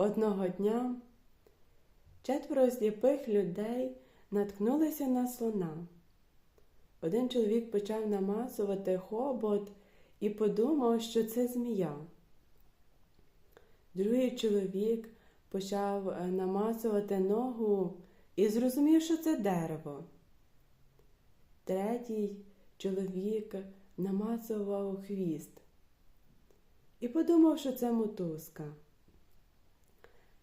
Одного дня четверо сліпих людей наткнулися на слона. Один чоловік почав намазувати хобот і подумав, що це змія. Другий чоловік почав е, намазувати ногу і зрозумів, що це дерево. Третій чоловік намазував хвіст і подумав, що це мотузка.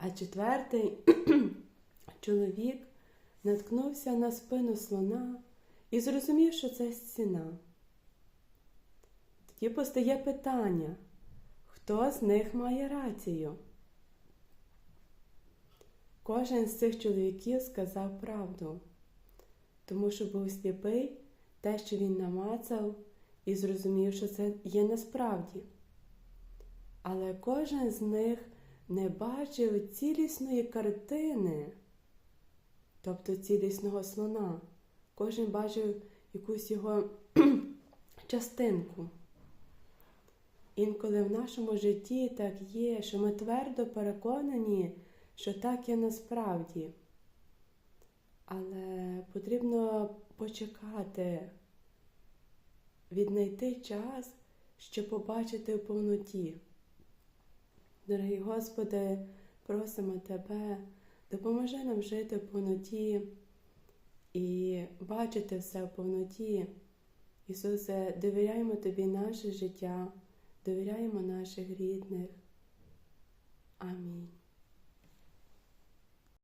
А четвертий чоловік наткнувся на спину слона і зрозумів, що це стіна. Тоді постає питання, хто з них має рацію? Кожен з цих чоловіків сказав правду, тому що був сліпий те, що він намацав, і зрозумів, що це є насправді. Але кожен з них не бачив цілісної картини, тобто цілісного слона. Кожен бачив якусь його частинку. Інколи в нашому житті так є, що ми твердо переконані, що так є насправді. Але потрібно почекати, віднайти час, щоб побачити в повноті. Дорогий Господи, просимо Тебе, допоможи нам жити в повноті і бачити все в повноті. Ісусе, довіряємо Тобі наше життя, довіряємо наших рідних. Амінь.